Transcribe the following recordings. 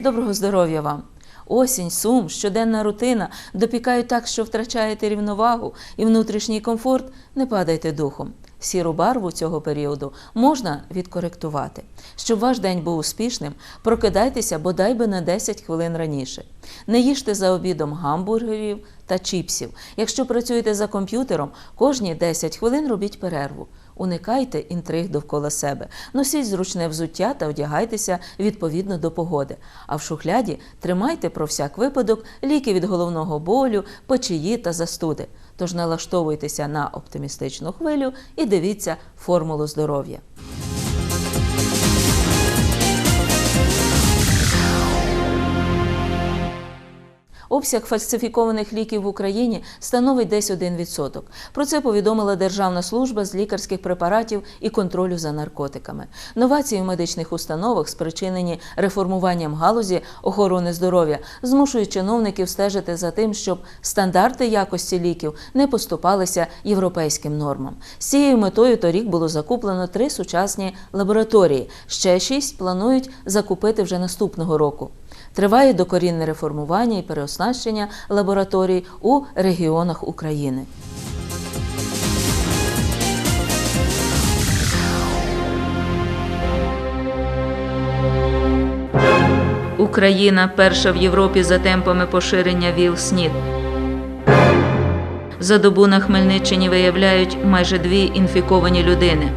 Доброго здоров'я вам! Осінь, сум, щоденна рутина допікають так, що втрачаєте рівновагу і внутрішній комфорт, не падайте духом. Сіру барву цього періоду можна відкоректувати. Щоб ваш день був успішним, прокидайтеся бодай би на 10 хвилин раніше. Не їжте за обідом гамбургерів та чіпсів. Якщо працюєте за комп'ютером, кожні 10 хвилин робіть перерву. Уникайте інтриг довкола себе, носіть зручне взуття та одягайтеся відповідно до погоди. А в шухляді тримайте про всяк випадок ліки від головного болю, печії та застуди. Тож налаштовуйтеся на оптимістичну хвилю і дивіться формулу здоров'я. Обсяг фальсифікованих ліків в Україні становить десь 1%. Про це повідомила Державна служба з лікарських препаратів і контролю за наркотиками. Новації в медичних установах, спричинені реформуванням галузі охорони здоров'я, змушують чиновників стежити за тим, щоб стандарти якості ліків не поступалися європейським нормам. З цією метою торік було закуплено три сучасні лабораторії. Ще шість планують закупити вже наступного року. Триває докорінне реформування і переоснащення лабораторій у регіонах України. Україна перша в Європі за темпами поширення ВІЛ-СНІД. За добу на Хмельниччині виявляють майже дві інфіковані людини.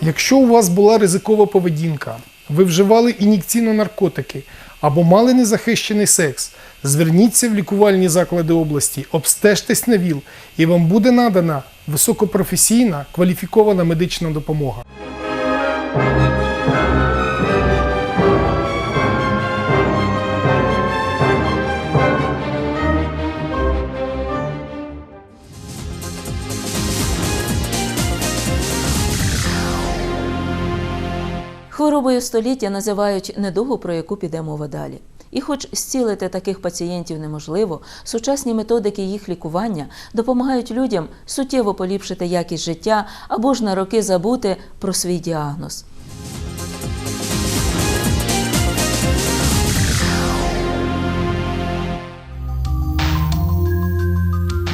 Якщо у вас була ризикова поведінка, ви вживали ін'єкційно наркотики або мали незахищений секс, зверніться в лікувальні заклади області, обстежтесь на ВІЛ, і вам буде надана високопрофесійна кваліфікована медична допомога. Хворобою століття називають недугу, про яку піде мова далі. І хоч зцілити таких пацієнтів неможливо, сучасні методики їх лікування допомагають людям суттєво поліпшити якість життя або ж на роки забути про свій діагноз. –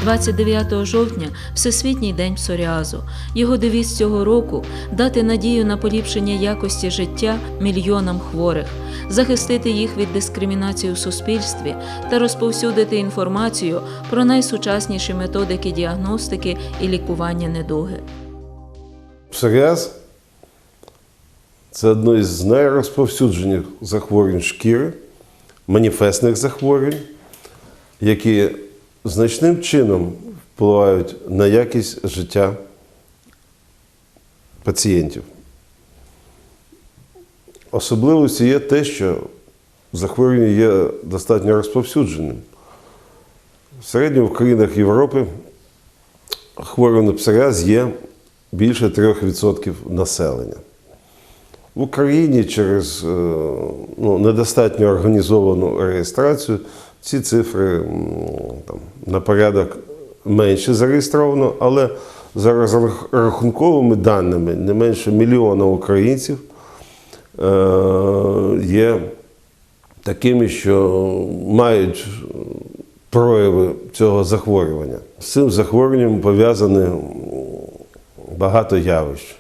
29 жовтня Всесвітній день псоріазу. Його девіз цього року дати надію на поліпшення якості життя мільйонам хворих, захистити їх від дискримінації у суспільстві та розповсюдити інформацію про найсучасніші методики діагностики і лікування недуги. Псоріаз це одне із найрозповсюджених захворювань шкіри, маніфестних захворювань, які значним чином впливають на якість життя пацієнтів. Особливістю є те, що захворювання є достатньо розповсюдженим. В середньому в країнах Європи хворих на псоріаз є більше 3% населення. В Україні через е, ну, недостатньо організовану реєстрацію ці цифри там, на порядок менше зареєстровано, але за розрахунковими даними не менше мільйона українців е, є такими, що мають прояви цього захворювання. З цим захворюванням пов'язані м, багато явищ.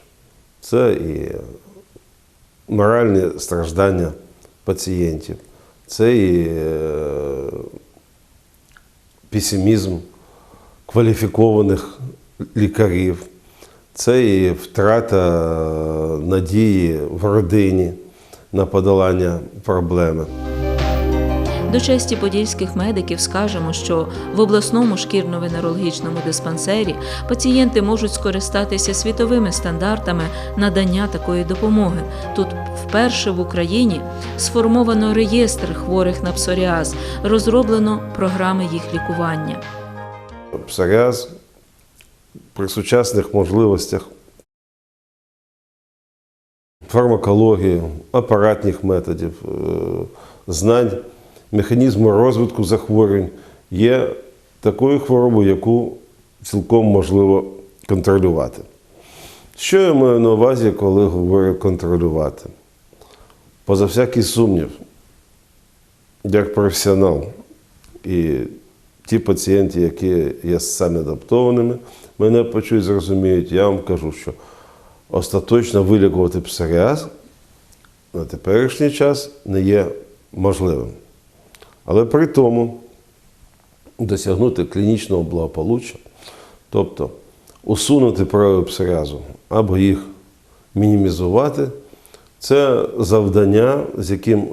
Це і моральні страждання пацієнтів, це і е, песимізм кваліфікованих лікарів, це і втрата надії в родині на подолання проблеми. До честі подільських медиків скажемо, що в обласному шкірно-венерологічному диспансері пацієнти можуть скористатися світовими стандартами надання такої допомоги. Тут вперше в Україні сформовано реєстр хворих на псоріаз, розроблено програми їх лікування. Псоріаз при сучасних можливостях фармакології, апаратних методів, е, знань, механізму розвитку захворювань є такою хворобою, яку цілком можливо контролювати. Що я маю на увазі, коли говорю контролювати? Поза всякий сумнів, як професіонал і ті пацієнти, які є самі адаптованими, мене почують, зрозуміють, я вам кажу, що остаточно вилікувати псоріаз на теперішній час не є можливим. Але при тому досягнути клінічного благополуччя, тобто усунути прояви псоріазу або їх мінімізувати, це завдання, з яким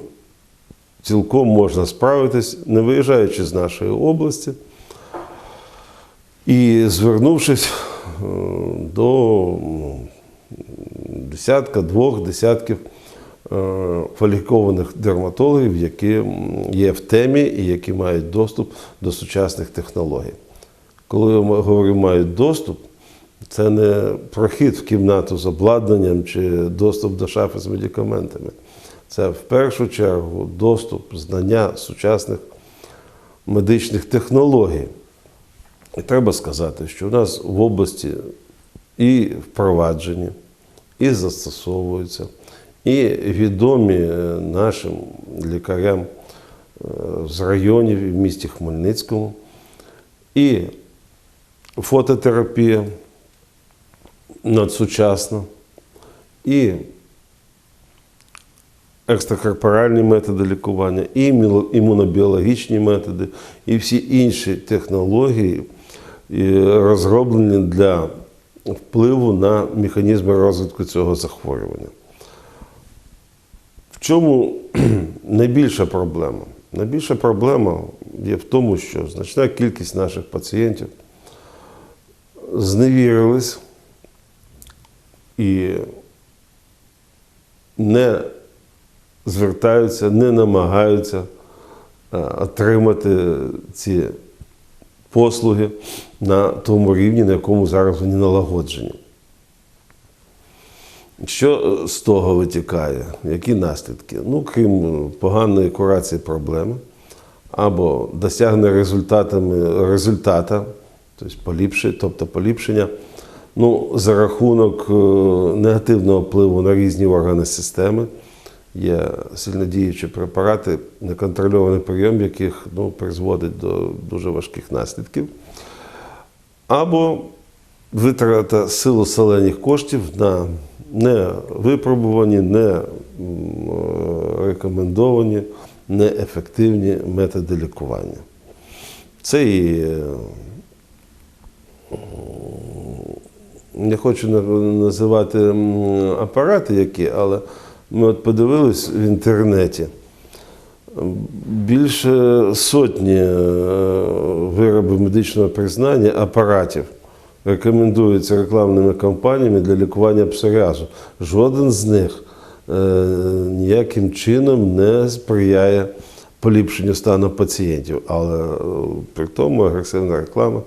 цілком можна справитись, не виїжджаючи з нашої області. І звернувшись е, до ну, десятка, двох десятків кваліфікованих дерматологів, які є в темі і які мають доступ до сучасних технологій. Коли я говорю мають доступ, це не прохід в кімнату з обладнанням чи доступ до шафи з медикаментами. Це в першу чергу доступ, знання сучасних медичних технологій. І треба сказати, що у нас в області і впроваджені, і застосовуються, і відомі е, нашим лікарям е, з районів в місті Хмельницькому, і фототерапія надсучасна, і екстракорпоральні методи лікування, і імунобіологічні методи, і всі інші технології розроблені для впливу на механізми розвитку цього захворювання. Чому найбільша проблема? Найбільша проблема є в тому, що значна кількість наших пацієнтів зневірились і не звертаються, не намагаються е, отримати ці послуги на тому рівні, на якому зараз вони налагоджені. Що е, з того витікає? Які наслідки? Ну, крім е, поганої курації проблеми або досягнення результатами результата, тобто поліпшення, тобто поліпшення ну, за рахунок е, негативного впливу на різні органи системи. Є сильнодіючі препарати, неконтрольований прийом, яких ну, призводить до дуже важких наслідків. Або витрата силу селених коштів на не м, е, рекомендовані, неефективні методи лікування. Це і е, не хочу називати апарати які, але ми от подивились в інтернеті. Більше сотні е, виробів медичного признання апаратів рекомендуються рекламними кампаніями для лікування псоріазу. Жоден з них е, ніяким чином не сприяє поліпшенню стану пацієнтів. Але е, при тому агресивна реклама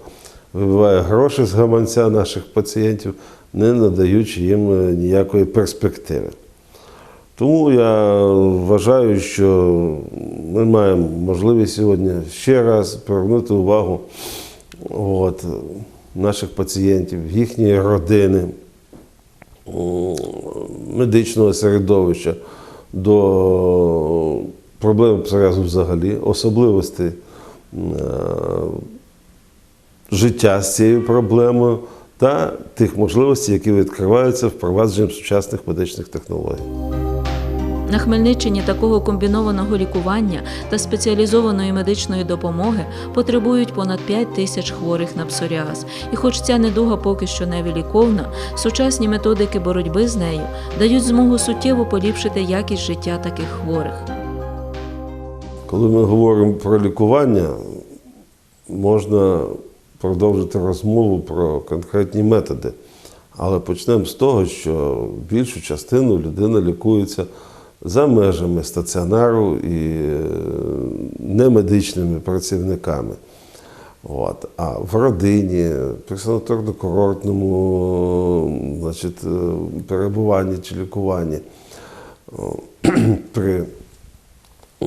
вибиває гроші з гаманця наших пацієнтів, не надаючи їм е, ніякої перспективи. Тому я вважаю, що ми маємо можливість сьогодні ще раз повернути увагу от, наших пацієнтів, їхньої родини, медичного середовища до проблем псоріазу взагалі, особливостей е, життя з цією проблемою та тих можливостей, які відкриваються впровадженням сучасних медичних технологій. На Хмельниччині такого комбінованого лікування та спеціалізованої медичної допомоги потребують понад 5 тисяч хворих на псоріаз. І хоч ця недуга поки що невиліковна, сучасні методики боротьби з нею дають змогу суттєво поліпшити якість життя таких хворих. Коли ми говоримо про лікування, можна продовжити розмову про конкретні методи. Але почнемо з того, що більшу частину людина лікується за межами стаціонару і е, немедичними працівниками. От. А в родині, при санаторно-курортному значить, е, перебуванні чи лікуванні, при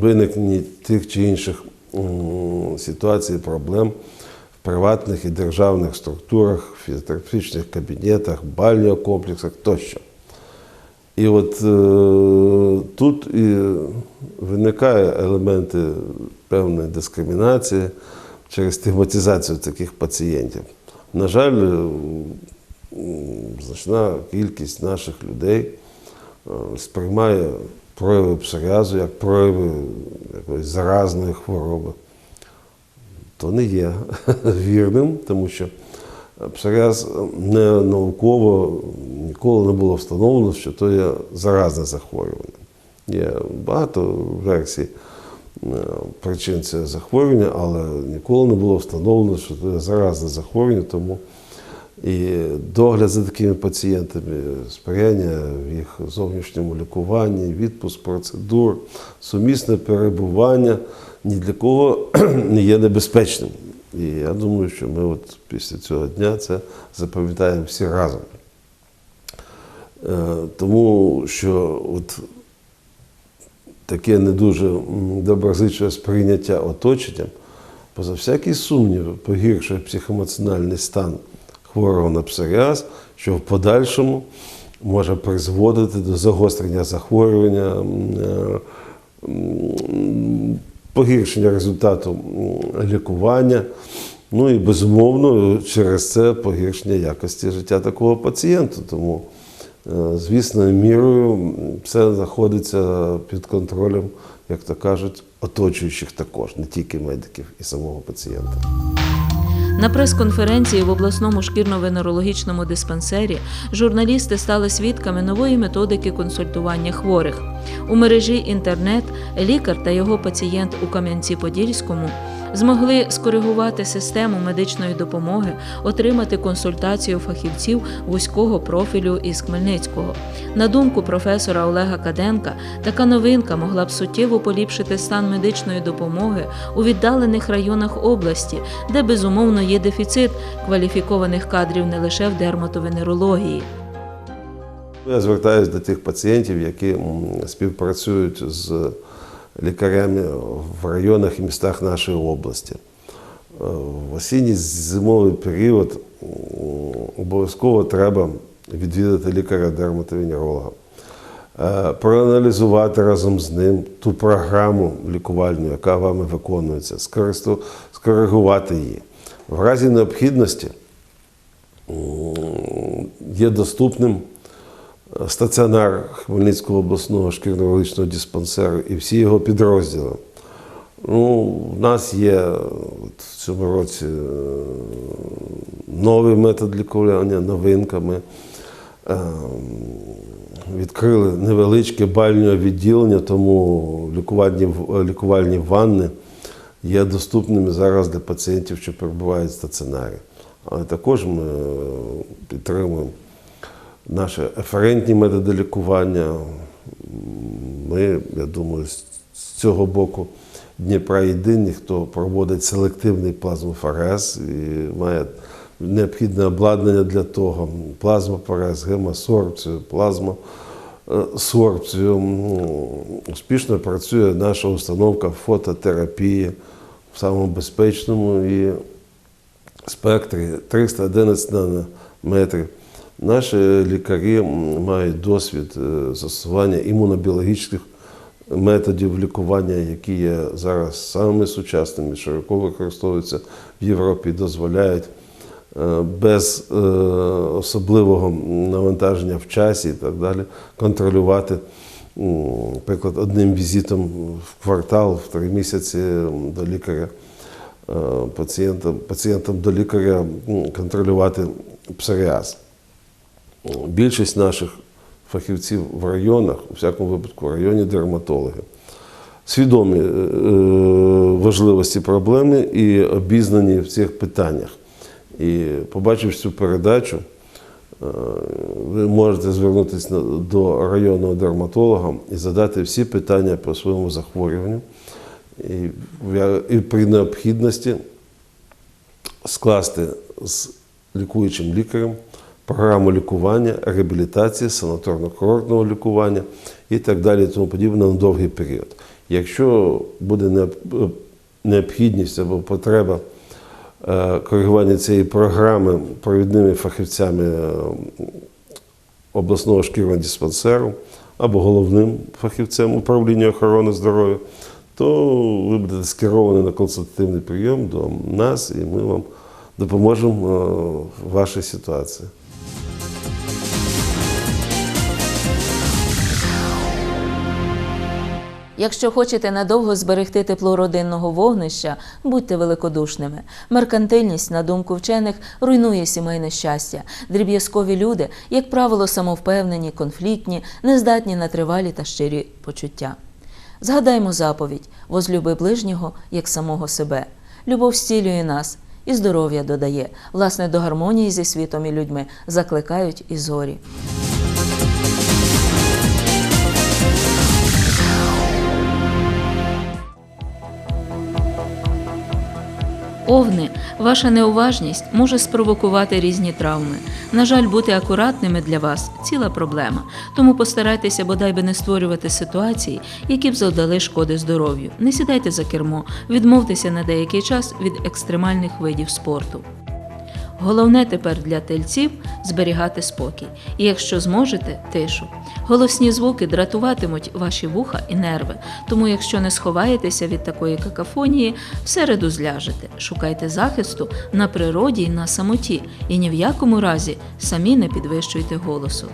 виникненні тих чи інших ситуацій, проблем в приватних і державних структурах, фізіотерапевтичних кабінетах, бальних комплексах тощо. І от е, тут і виникає елементи певної дискримінації через стигматизацію таких пацієнтів. На жаль, е, значна кількість наших людей е, сприймає прояви псоріазу як прояви якоїсь заразної хвороби. То не є вірним, тому що псоріаз не науково ніколи не було встановлено, що то є заразне захворювання. Є багато версій е, причин цього захворювання, але ніколи не було встановлено, що це є заразне захворювання, тому і догляд за такими пацієнтами, сприяння в їх зовнішньому лікуванні, відпуск процедур, сумісне перебування ні для кого не є небезпечним. І я думаю, що ми от після цього дня це запам'ятаємо всі разом. Е, Тому що от таке не дуже доброзичливе сприйняття оточенням, поза всякий сумнів, погіршує психоемоціональний стан хворого на псоріаз, що в подальшому може призводити до загострення захворювання, е, погіршення результату лікування. Ну і безумовно через це погіршення якості життя такого пацієнта. Тому, звісно, мірою, все знаходиться під контролем, як то кажуть, оточуючих також, не тільки медиків і самого пацієнта. На прес-конференції в обласному шкірно-венерологічному диспансері журналісти стали свідками нової методики консультування хворих. У мережі інтернет лікар та його пацієнт у Кам'янці-Подільському змогли скоригувати систему медичної допомоги, отримати консультацію фахівців вузького профілю із Хмельницького. На думку професора Олега Каденка, така новинка могла б суттєво поліпшити стан медичної допомоги у віддалених районах області, де безумовно є дефіцит кваліфікованих кадрів не лише в дерматовенерології. Я звертаюся до тих пацієнтів, які співпрацюють з лікарями в районах і містах нашої області. Е, В осінній зимовий період обов'язково треба відвідати лікаря-дерматовенеролога, е, проаналізувати разом з ним ту програму лікувальну, яка вами виконується, скоригувати її. В разі необхідності є доступним стаціонар Хмельницького обласного шкірно-урологічного диспансеру і всі його підрозділи. Ну, в нас є от, в цьому році е, новий метод лікування, новинка. Ми е, відкрили невеличке бальне відділення, тому лікувальні, лікувальні ванни є доступними зараз для пацієнтів, що перебувають в стаціонарі. Але також ми е, підтримуємо наші еферентні методи лікування. Ми, я думаю, з цього боку Дніпра єдині, хто проводить селективний плазмофорез і має необхідне обладнання для того. Плазмофорез, гемосорбцію, плазмосорбцію. М, Успішно працює наша установка фототерапії в самому безпечному і спектрі 311 нанометрів. Наші лікарі мають досвід е, застосування імунобіологічних методів лікування, які є зараз самими сучасними, широко використовуються в Європі, дозволяють е, без е, особливого навантаження в часі і так далі контролювати, наприклад, одним візитом в квартал, в три місяці до лікаря пацієнтам, пацієнтам до лікаря контролювати псоріаз. Більшість наших фахівців в районах, у всякому випадку, в районі дерматологи, свідомі е, важливості проблеми і обізнані в цих питаннях. І побачивши цю передачу, е, ви можете звернутися до районного дерматолога і задати всі питання по своєму захворюванню. І при необхідності скласти з лікуючим лікарем програму лікування, реабілітації, санаторно-курортного лікування і так далі, тому подібне на довгий період. Якщо буде необхідність або потреба е, коригування цієї програми провідними фахівцями е, обласного шкірного диспансеру або головним фахівцем управління охорони здоров'я, то ви будете скеровані на консультативний прийом до нас, і ми вам допоможемо е, в вашій ситуації. Якщо хочете надовго зберегти тепло родинного вогнища, будьте великодушними. Меркантильність, на думку вчених, руйнує сімейне щастя. Дріб'язкові люди, як правило, самовпевнені, конфліктні, нездатні на тривалі та щирі почуття. Згадаймо заповідь возлюби ближнього як самого себе. Любов зцілює нас і здоров'я додає. Власне, до гармонії зі світом і людьми закликають і зорі. Овни, ваша неуважність може спровокувати різні травми. На жаль, бути акуратними для вас ціла проблема. Тому постарайтеся бодай би не створювати ситуації, які б завдали шкоди здоров'ю. Не сідайте за кермо, відмовтеся на деякий час від екстремальних видів спорту. Головне тепер для тельців зберігати спокій. І якщо зможете, тишу. Голосні звуки дратуватимуть ваші вуха і нерви. Тому, якщо не сховаєтеся від такої какафонії, всереду зляжете. Шукайте захисту на природі і на самоті, і ні в якому разі самі не підвищуйте голосу.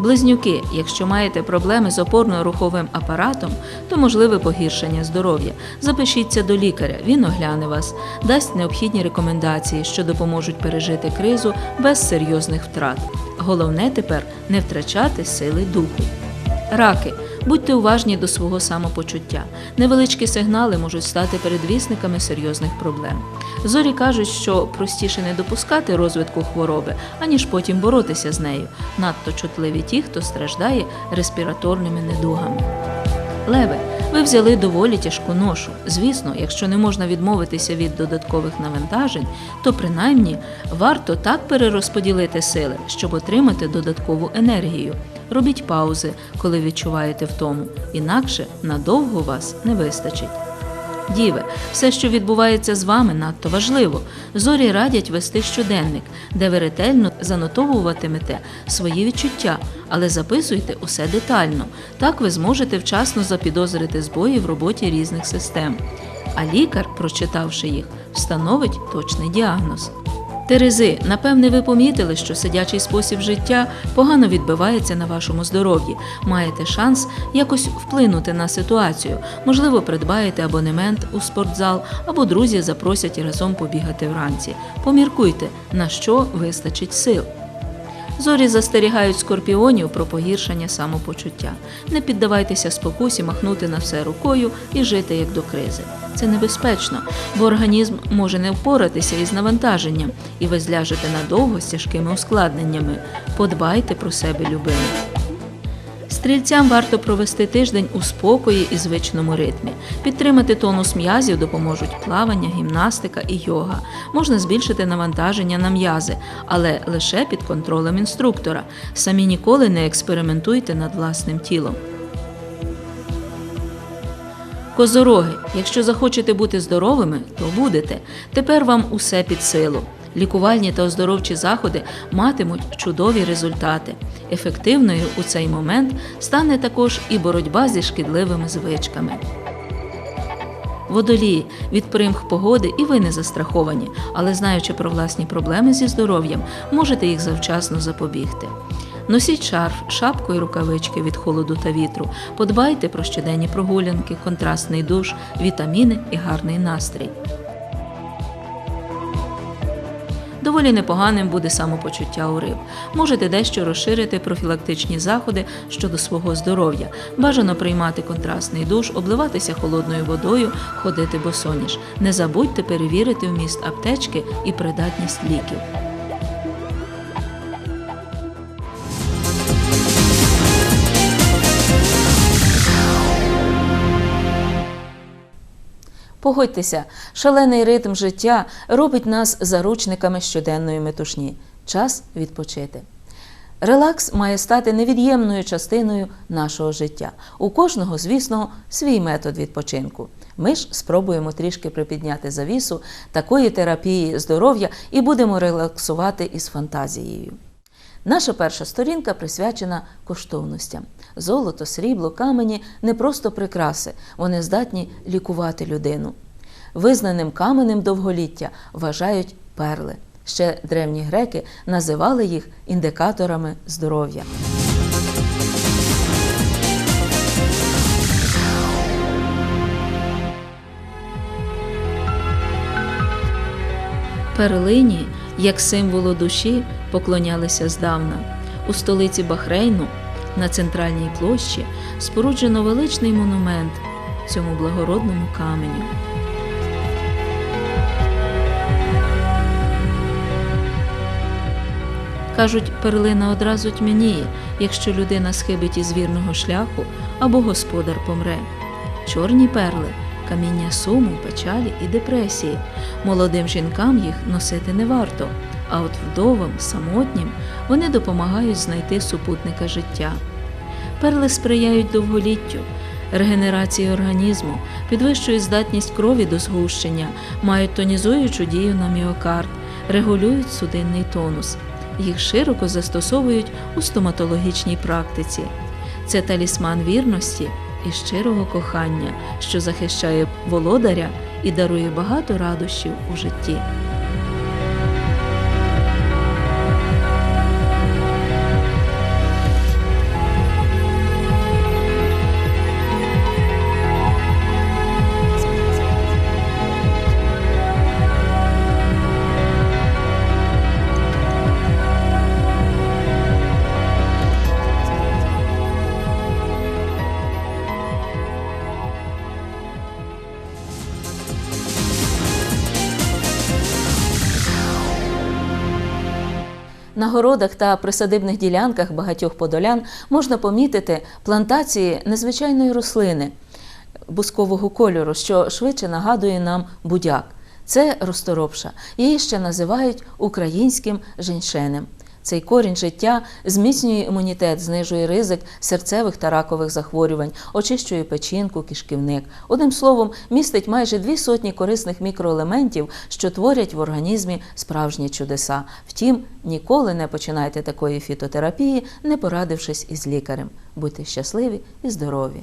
Близнюки, якщо маєте проблеми з опорно-руховим апаратом, то можливе погіршення здоров'я. Запишіться до лікаря, він огляне вас, дасть необхідні рекомендації, що допоможуть пережити кризу без серйозних втрат. Головне тепер не втрачати сили духу. Раки. Будьте уважні до свого самопочуття. Невеличкі сигнали можуть стати передвісниками серйозних проблем. Зорі кажуть, що простіше не допускати розвитку хвороби, аніж потім боротися з нею. Надто чутливі ті, хто страждає респіраторними недугами. Леви, ви взяли доволі тяжку ношу. Звісно, якщо не можна відмовитися від додаткових навантажень, то принаймні варто так перерозподілити сили, щоб отримати додаткову енергію. Робіть паузи, коли відчуваєте втому, інакше надовго вас не вистачить. Діви, все, що відбувається з вами, надто важливо. Зорі радять вести щоденник, де ви ретельно занотовуватимете свої відчуття, але записуйте усе детально. Так ви зможете вчасно запідозрити збої в роботі різних систем. А лікар, прочитавши їх, встановить точний діагноз. Терези, напевне, ви помітили, що сидячий спосіб життя погано відбивається на вашому здоров'ї. Маєте шанс якось вплинути на ситуацію. Можливо, придбаєте абонемент у спортзал, або друзі запросять разом побігати вранці. Поміркуйте, на що вистачить сил. Зорі застерігають скорпіонів про погіршення самопочуття. Не піддавайтеся спокусі махнути на все рукою і жити як до кризи. Це небезпечно, бо організм може не впоратися із навантаженням, і ви зляжете надовго з тяжкими ускладненнями. Подбайте про себе, любимі. Стрільцям варто провести тиждень у спокої і звичному ритмі. Підтримати тонус м'язів допоможуть плавання, гімнастика і йога. Можна збільшити навантаження на м'язи, але лише під контролем інструктора. Самі ніколи не експериментуйте над власним тілом. Козороги, якщо захочете бути здоровими, то будете. Тепер вам усе під силу. Лікувальні та оздоровчі заходи матимуть чудові результати. Ефективною у цей момент стане також і боротьба зі шкідливими звичками. Водолії від примх погоди і ви не застраховані, але знаючи про власні проблеми зі здоров'ям, можете їх завчасно запобігти. Носіть шарф, шапку і рукавички від холоду та вітру. Подбайте про щоденні прогулянки, контрастний душ, вітаміни і гарний настрій. Доволі непоганим буде самопочуття у риб. Можете дещо розширити профілактичні заходи щодо свого здоров'я. Бажано приймати контрастний душ, обливатися холодною водою, ходити босоніж. Не забудьте перевірити вміст аптечки і придатність ліків. Погодьтеся, шалений ритм життя робить нас заручниками щоденної метушні. Час відпочити. Релакс має стати невід'ємною частиною нашого життя. У кожного, звісно, свій метод відпочинку. Ми ж спробуємо трішки припідняти завісу такої терапії здоров'я і будемо релаксувати із фантазією. Наша перша сторінка присвячена коштовностям. Золото, срібло, камені не просто прикраси, вони здатні лікувати людину. Визнаним каменем довголіття вважають перли. Ще древні греки називали їх індикаторами здоров'я. Перлині, як символу душі, поклонялися здавна. У столиці Бахрейну на центральній площі споруджено величний монумент цьому благородному каменю. Кажуть, перлина одразу тьмяніє, якщо людина схибить із вірного шляху або господар помре. Чорні перли каміння суму, печалі і депресії. Молодим жінкам їх носити не варто, а от вдовам, самотнім вони допомагають знайти супутника життя. Перли сприяють довголіттю, регенерації організму, підвищують здатність крові до згущення, мають тонізуючу дію на міокард, регулюють судинний тонус. Їх широко застосовують у стоматологічній практиці. Це талісман вірності і щирого кохання, що захищає володаря і дарує багато радощів у житті. Городах та присадибних ділянках багатьох подолян можна помітити плантації незвичайної рослини бускового кольору, що швидше нагадує нам будяк. Це розторопша. Її ще називають українським женьшенем. Цей корінь життя зміцнює імунітет, знижує ризик серцевих та ракових захворювань, очищує печінку, кишківник. Одним словом, містить майже дві сотні корисних мікроелементів, що творять в організмі справжні чудеса. Втім, ніколи не починайте такої фітотерапії, не порадившись із лікарем. Будьте щасливі і здорові!